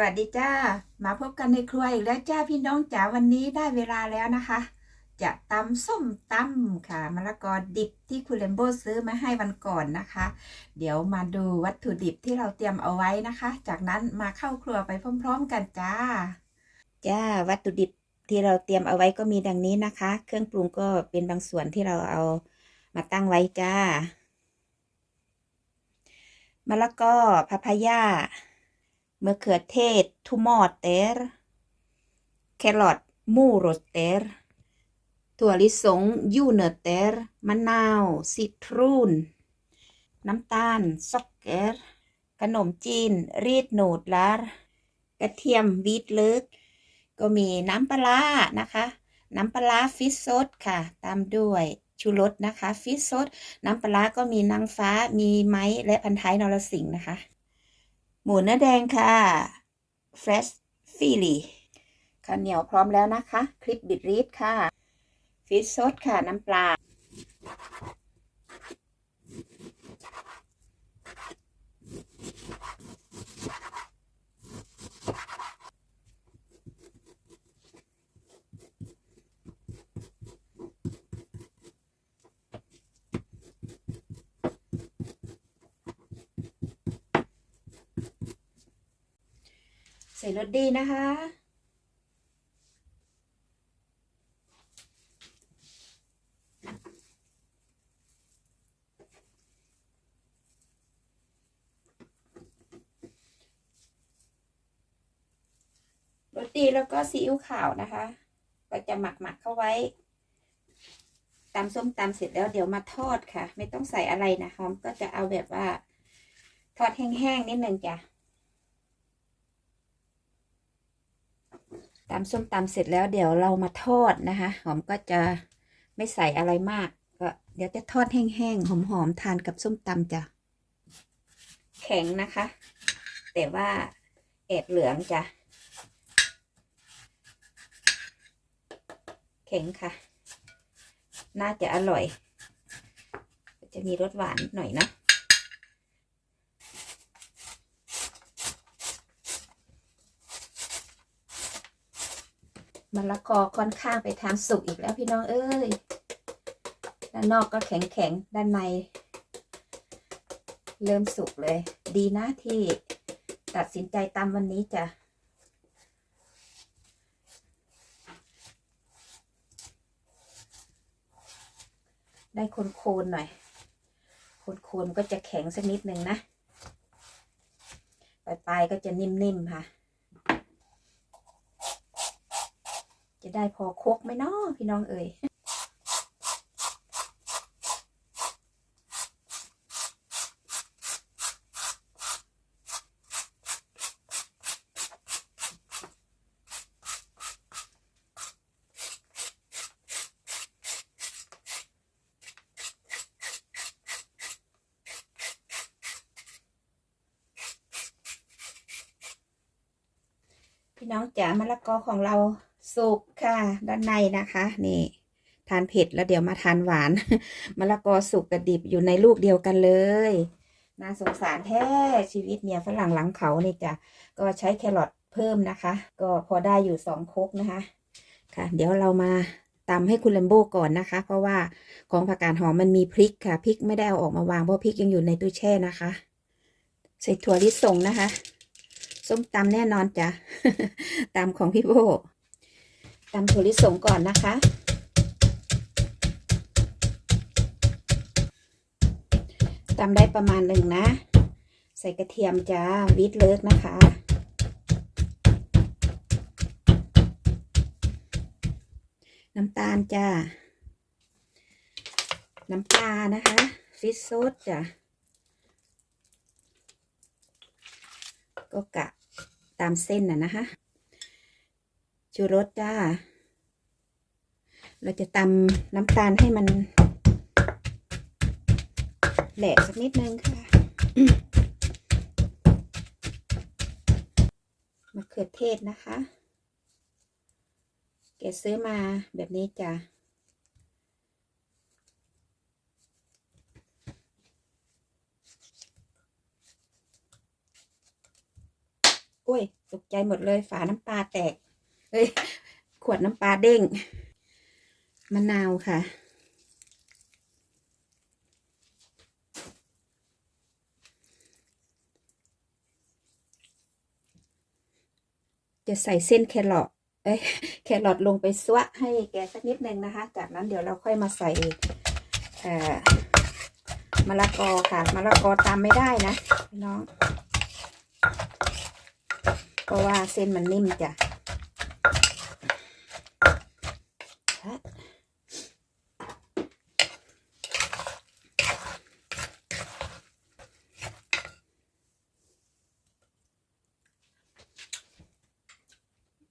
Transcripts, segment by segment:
สวัสดีจ้า มาพบกันในครัวอีกแล้วจ้าพี่น้องจ๋าวันนี้ได้เวลาแล้วนะคะ จะตำส้มตำค่ะมะละกอดิบที่คุณเลมโบซื้อมาให้วันก่อนนะคะ เดี๋ยวมาดูวัตถุดิบที่เราเตรียมเอาไว้นะคะ จากนั้นมาเข้าครัวไปพร้อม ๆ กันจ้า จ้าวัตถุดิบที่เราเตรียมเอาไว้ก็มีดังนี้นะคะ เครื่องปรุงก็เป็นบางส่วนที่เราเอามาตั้งไว้จ้ามะละกอพาพายา มะเขือเทศทูมอเตอร์แครอทมูโรเตอร์ถั่วลิสงยูเนเตอร์มะนาวซิตรูนน้ำตาลซ็อกเกอร์ขนมจีน รีดโนดลาร์กระเทียมวีทเลิกก็มีน้ำปลานะคะ น้ำปลาฟิชซดค่ะ ตามด้วยชูรสนะคะ ฟิชซดน้ำปลาก็มีนางฟ้ามีไม้และพันท้ายนรสิงห์นะคะ หมูเนื้อแดงค่ะ fresh filly ข้าวเหนียวพร้อมแล้วนะคะ คลิปบิดรีดค่ะ ฟิชซดค่ะ น้ำปลา รสดีนะคะ รสดีแล้วก็ซีอิ๊วขาวนะคะ ก็จะหมักหมักเข้าไว้ตำส้มตำเสร็จแล้วเดี๋ยวมาทอดค่ะ ไม่ต้องใส่อะไรนะคะก็จะเอาแบบว่า ทอดแห้งๆนิดนึงจ้ะ ตำส้มตำเสร็จแล้วเดี๋ยวเรามาทอดนะคะ หอมก็จะไม่ใส่อะไรมาก ก็เดี๋ยวจะทอดแห้งๆ หอมๆ ทานกับส้มตำจ้ะ แข็งนะคะ แต่ว่าแอบเหลืองจ้ะ แข็งค่ะ น่าจะอร่อย จะมีรสหวานหน่อยนะ มะละกอค่อนข้างไปทางสุกอีกแล้วพี่น้องเอ้ย ด้านนอกก็แข็งแข็งด้านใน เริ่มสุกเลย ดีนะที่ตัดสินใจตามวันนี้จ้ะได้โคนๆหน่อยโคนๆก็จะแข็งสักนิดนึงนะปลายๆก็จะนิ่มๆค่ะ จะได้พอคกไหมเนาะพี่น้องเอ่ยพี่น้องจ๋ามะละกอของเรา สุกค่ะ ด้านในนะคะ นี่ ทานเผ็ดแล้วเดี๋ยวมาทานหวานมะละกอสุกกับดิบอยู่ในลูกเดียวกันเลยน่าสงสารแท้ชีวิตเนี่ยฝรั่งหลังเขานี่จ้ะก็ใช้แครอทเพิ่มนะคะ ก็พอได้อยู่สองคกนะคะ ค่ะ เดี๋ยวเรามาตำให้คุณเลมโบก่อนนะคะ เพราะว่าของผักกาดหอมมันมีพริกค่ะพริกไม่ได้เอาออกมาวางเพราะพริกยังอยู่ในตู้แช่นะคะ ใส่ถั่วลิสงนะคะ ส้มตำแน่นอนจ้ะตำของพี่โบ ตำถั่วลิสงก่อนนะคะ ตำได้ประมาณหนึ่งนะ ใส่กระเทียมจ้าวิดเลิกนะคะ น้ำตาลจ้า น้ำปลานะคะ ฟิชโซดจ้ะก็กะตามเส้นน่ะนะคะ ชูรสจ้า เราจะตำน้ำตาลให้มัน แหลกสักนิดนึงค่ะมะเขือเทศนะคะแกซื้อมาแบบนี้จ้ะโอ้ยยตกใจหมดเลย ฝาน้ำปลาแตก เฮ้ยขวดน้ำปลาเด้งมะนาวค่ะ จะใส่เส้นแครอทเอ้ยแครอทลงไปซวะให้แกสักนิดนึงนะคะ จากนั้นเดี๋ยวเราค่อยมาใส่มะละกอค่ะมะละกอตามไม่ได้นะน้อง เพราะว่าเส้นมันนิ่มจ้ะฮะ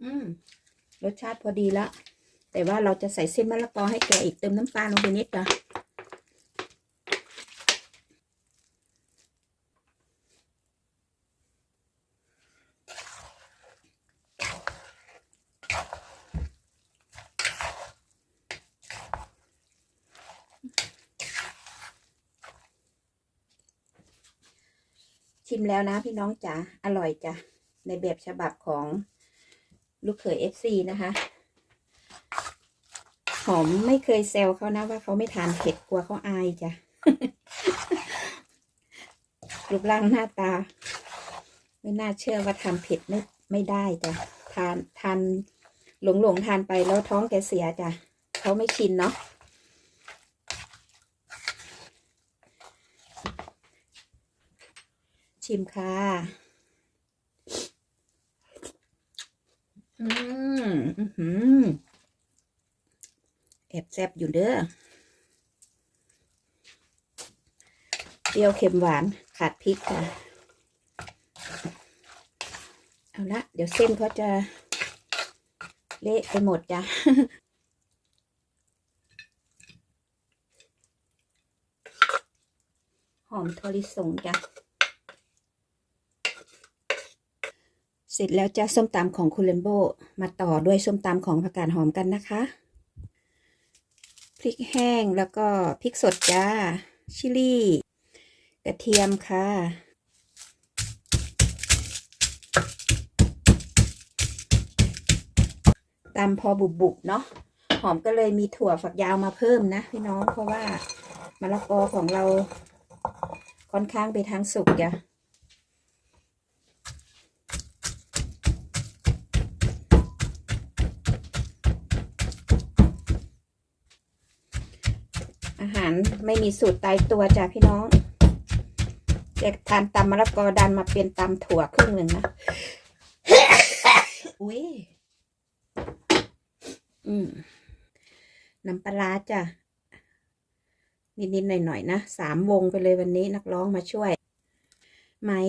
อืม รสชาติพอดีละ แต่ว่าเราจะใส่เส้นมะละกอให้แกอีกเติมน้ำตาลลงไปนิดจ้ะชิมแล้วนะพี่น้องจ๋าอร่อยจ้ะในแบบฉบับของ ลูกเขยเอฟซีนะคะ หอมไม่เคยแซวเขานะว่าเขาไม่ทานเผ็ดกลัวเขาอายจ้ะรูปร่างหน้าตา ไม่น่าเชื่อว่าทำเผ็ดไม่ไม่ได้จ้ะทานทานหลงหลงทานไปแล้วท้องแกเสียจ้ะเขาไม่ชินเนาะชิมค่ะ อืมอือหือแอบแซบอยู่เด้อเปรี้ยวเค็มหวานขาดพริกค่ะ เอาละ เดี๋ยวเส้นเขาจะเละไปหมดจ้ะหอมทอริสงจ้ะ เสร็จแล้วจ้าส้มตำของคุณเลมโบมาต่อด้วยส้มตำของผักกาดหอมกันนะคะ พริกแห้งแล้วก็พริกสดจ้า ชิลลี่ กระเทียมค่ะ ตำพอบุบๆเนาะ หอมก็เลยมีถั่วฝักยาวมาเพิ่มนะพี่น้องเพราะว่ามะละกอของเราค่อนข้างไปทางสุกจ้ะ อาหารไม่มีสูตรตายตัวจ้ะพี่น้องจะทานตำมะละกอดันมาเป็นตำถั่วครึ่งหนึ่งนะ อุ้ย อืม น้ำปลาร้าจ้ะ นิดๆหน่อยๆนะ สามวงไปเลยวันนี้นักร้องมาช่วย ไม้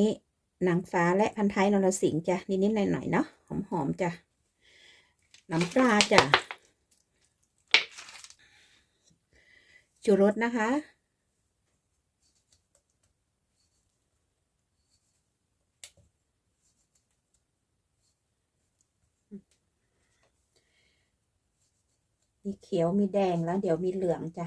หนังฟ้าและพันท้ายนรสิงห์จ้ะ นิดๆหน่อยๆเนาะ หอมๆจ้ะ น้ำปลาจ้ะ ชูรสนะคะ มีเขียวมีแดงแล้วเดี๋ยวมีเหลืองจ้ะ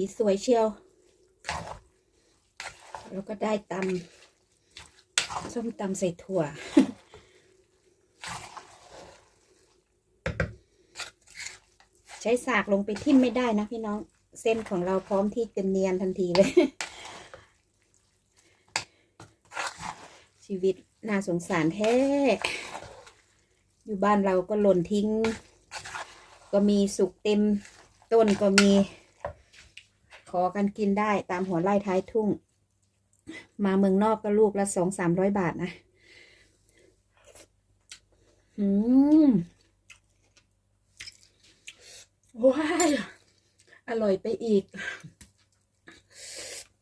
สีสวยเชียว แล้วก็ได้ตำส้มตำใส่ถั่ว ใช้สากลงไปทิ่มไม่ได้นะพี่น้อง เส้นของเราพร้อมที่จะเนียนทันทีเลย ชีวิตน่าสงสารแท้ อยู่บ้านเราก็หล่นทิ้ง ก็มีสุกเต็มต้นก็มี ขอกันกินได้ตามหัวไร่ท้ายทุ่ง มาเมืองนอกก็ลูกละสองสามร้อยบาทนะ อืมว้ายอร่อยไปอีก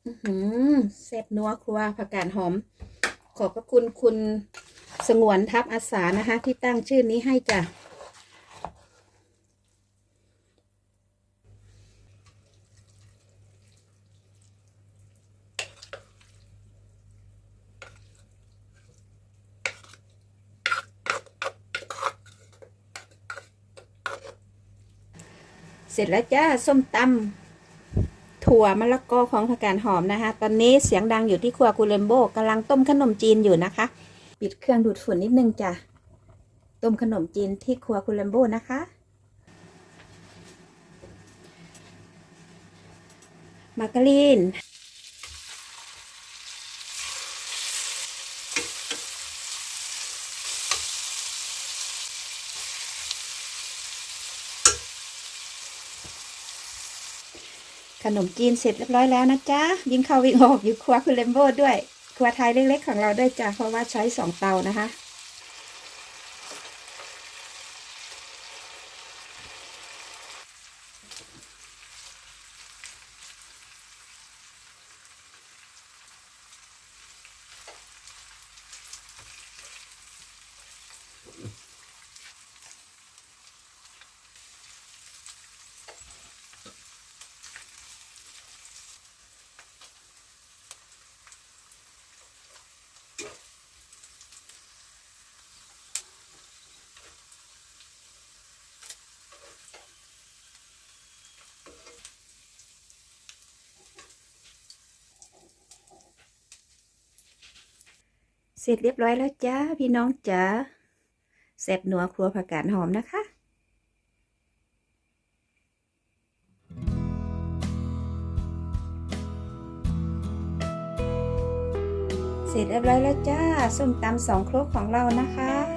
อื้อหือแซ่บนัวครัวผักกาดหอม ขอบพระคุณคุณสงวนทัพอาสานะคะ ที่ตั้งชื่อนี้ให้จ้ะ เสร็จแล้วจ้าส้มตำถั่วมะละกอของผักกาดหอมนะคะ ตอนนี้เสียงดังอยู่ที่ครัวคูเรมโบกำลังต้มขนมจีนอยู่นะคะ ปิดเครื่องดูดฝุ่นนิดนึงจ้ะต้มขนมจีนที่ครัวคูเรมโบนะคะ มาการีน ขนมจีนเสร็จเรียบร้อยแล้วนะจ๊ะยิงเข้าวิ่งออกอยู่ครัวคุณเลมโบด้วยครัวไทยเล็กๆของเราด้วยจ้ะเพราะว่าใช้สองเตานะคะ สร็จเรียบร้อยแล้วจ้าพี่น้องจ๋าแซ่บหนัวครัวผักกาดหอมนะคะเสร็จเรียบร้อยแล้วจ้าส้มตำสองครกของเรานะคะ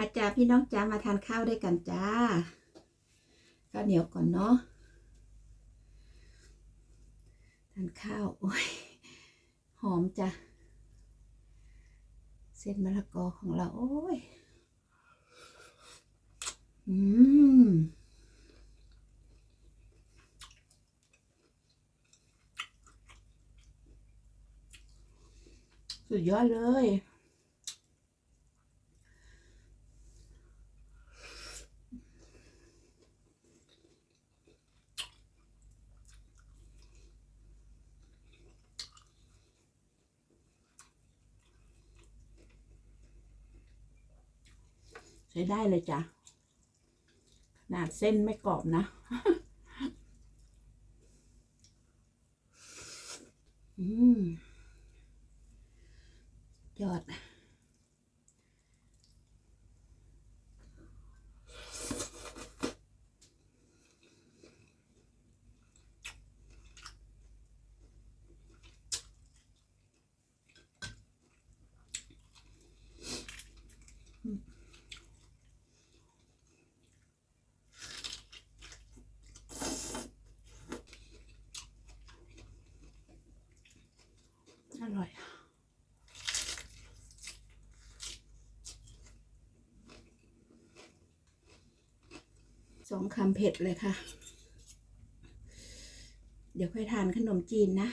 มาจ้าพี่น้องจ้ามาทานข้าวด้วยกันจ้าข้าวเหนียวก่อนเนาะทานข้าวโอ้ยหอมจ้ะเส้นมะละกอของเราโอ้ยอืมสุดยอดเลย ใช้ได้เลยจ้ะขนาดเส้นไม่กรอบนะ อืม ยอด อร่อย สองคำเผ็ดเลยค่ะ เดี๋ยวค่อยทานขนมจีนนะ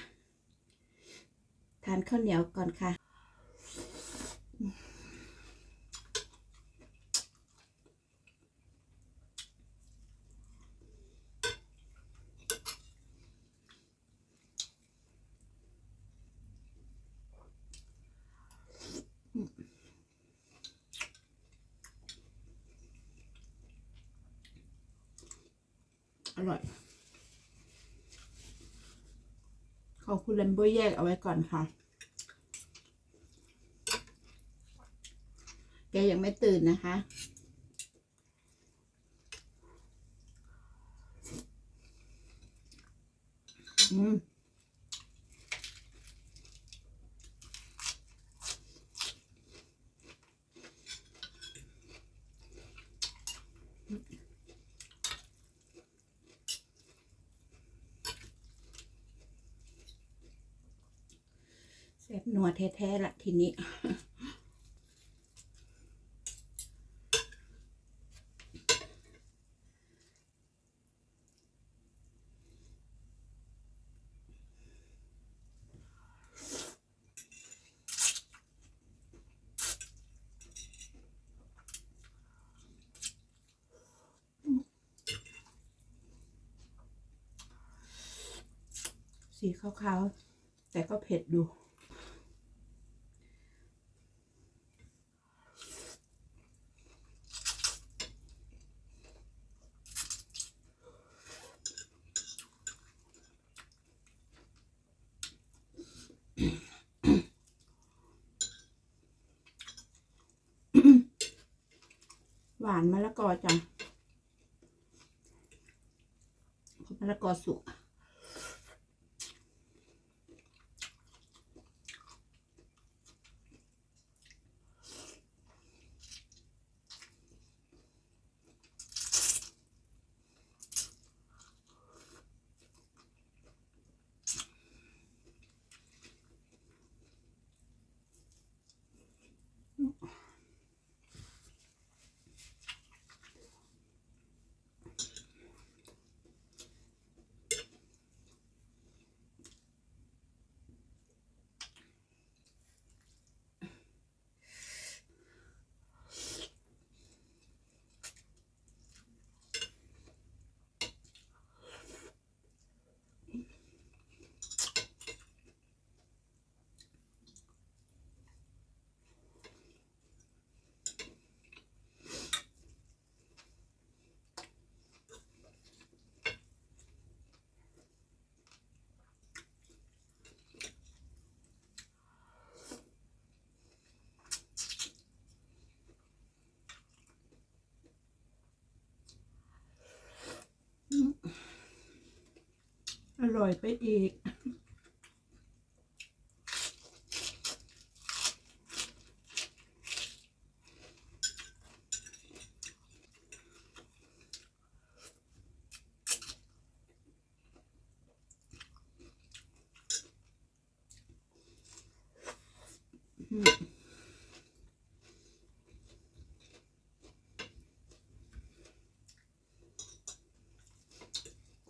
ทานข้าวเหนียวก่อนค่ะ อร่อย ขอบคุณเลมโบแยกเอาไว้ก่อนค่ะ แกยังไม่ตื่นนะคะ อืม แซ่บนัวแท้ๆละทีนี้ สีขาวๆ แต่ก็เผ็ดดู หวานมะละกอจังมะละกอสุก อ ร่อยไปอีก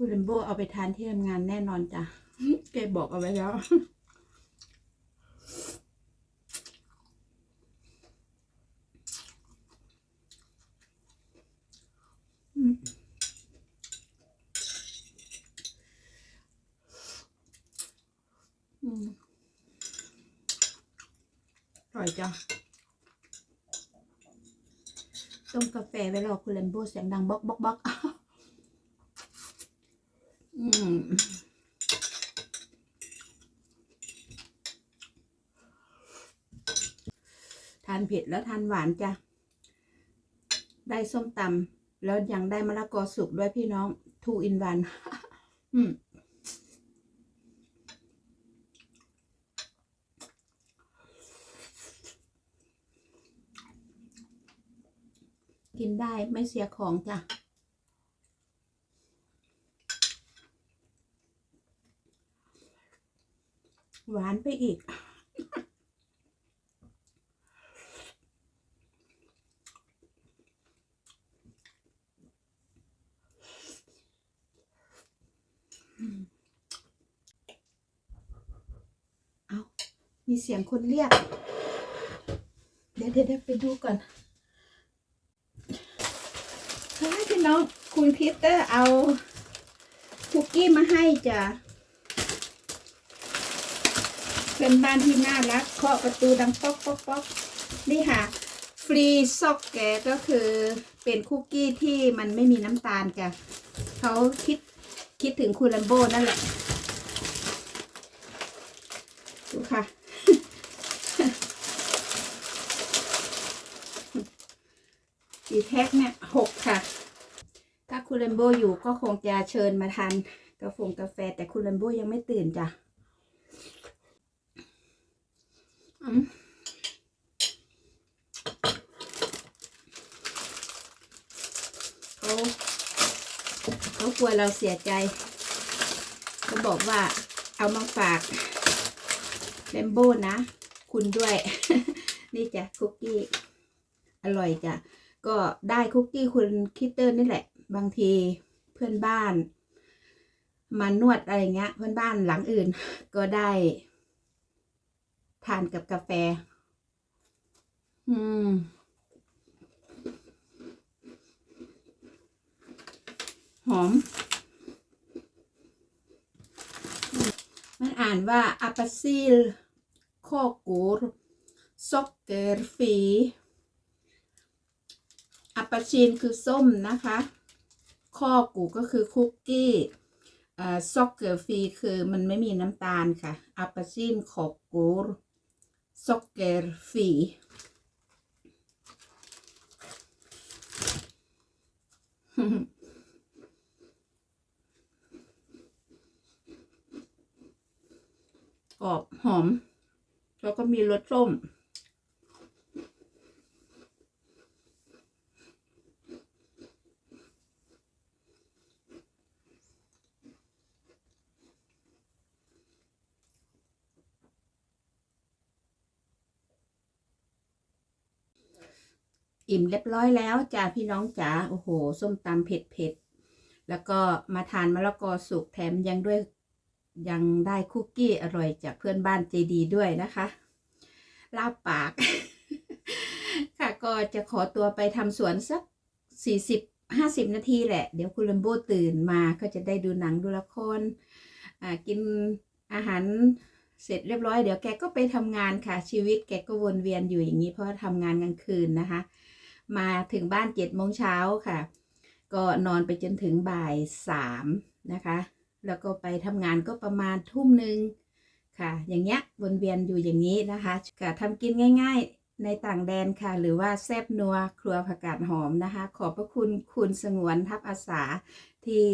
คุณเลมโบเอาไปทานที่ทำงานแน่นอนจ้ะแกบอกเอาไว้แล้วอืมอืมอร่อยจ้ะต้มกาแฟไว้รอคุณเลมโบเสียงดังบ๊อกบ๊อกบ๊อก ทานเผ็ดแล้วทานหวานจ้ะ ได้ส้มตำแล้วยังได้มะละกอสุกด้วยพี่น้องทูอินวันอืมกินได้ไม่เสียของจ้ะ หวานไปอีก เอามีเสียงคนเรียก เดี๋ยวเดี๋ยวไปดูก่อนเฮ้ยพี่น้องคุณพีเตอร์เอาคุกกี้มาให้จ้ะ เป็นบ้านที่น่ารักเคาะประตูดังป๊อกป๊อกป๊อกนี่ค่ะ ฟรีซ็อกแกก็คือเป็นคุกกี้ที่มันไม่มีน้ำตาลจ้ะเขาคิดคิดถึงคุณลัมโบนั่นแหละดูค่ะกี่แพ็คเนี่ยหกค่ะ ถ้าคุณลัมโบอยู่ก็คงจะเชิญมาทานกาแฟกาแฟแต่คุณลัมโบยังไม่ตื่นจ้ะอืม เขาเขากลัวเราเสียใจเขาบอกว่าเอามาฝากเลมโบนะ คุณด้วย นี่จ้ะคุกกี้ อร่อยจ้ะ ก็ได้คุกกี้คุณคิตเตอร์นี่แหละ บางทีเพื่อนบ้าน มานวดอะไรเงี้ย เพื่อนบ้านหลังอื่นก็ได้ ทานกับกาแฟ อืม หอม มันอ่านว่าอัปซิลโคกูรซ็อกเกอร์ฟีอัปชินคือส้มนะคะ ข้อกูก็คือคุกกี้อ่าซ็อกเกอร์ฟีคือมันไม่มีน้ำตาลค่ะอัปชินโคกูรซ็อกกอร์ ฟีกรอบหอม แล้วก็มีรสส้ม อิ่มเรียบร้อยแล้วจ้าพี่น้องจ๋าโอ้โห ส้มตำเผ็ดเผ็ดๆแล้วก็มาทานมะละกอสุกแถมยังด้วยยังได้คุกกี้อร่อยจากเพื่อนบ้านใจดีด้วยนะคะลาบปาก ค่ะก็จะขอตัวไปทำสวนสักสี่สิบห้าสิบนาทีแหละ เดี๋ยวคุณลัมโบตื่นมาก็จะได้ดูหนังดูละครอ่ากินอาหารเสร็จเรียบร้อยเดี๋ยวแกก็ไปทำงานค่ะชีวิตแกก็วนเวียนอยู่อย่างนี้เพราะทำงานกลางคืนนะคะ มาถึงบ้านเจ็ดโมงเช้าค่ะ ก็นอนไปจนถึงบ่ายสามนะคะ แล้วก็ไปทำงานก็ประมาณทุ่มหนึ่งค่ะ อย่างเงี้ยวนเวียนอยู่อย่างนี้นะคะค่ะทำกินง่ายๆในต่างแดนค่ะ หรือว่าแซบนัวครัวผักกาดหอมนะคะ ขอบพระคุณคุณสงวนทัพอาสาที่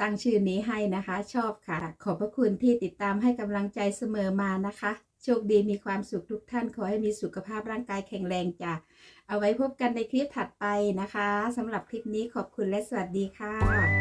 ตั้งชื่อนี้ให้นะคะ ชอบค่ะ ขอบพระคุณที่ติดตามให้กำลังใจเสมอมานะคะ โชคดีมีความสุขทุกท่านขอให้มีสุขภาพร่างกายแข็งแรงจ้ะเอาไว้พบกันในคลิปถัดไปนะคะสำหรับคลิปนี้ขอบคุณและสวัสดีค่ะ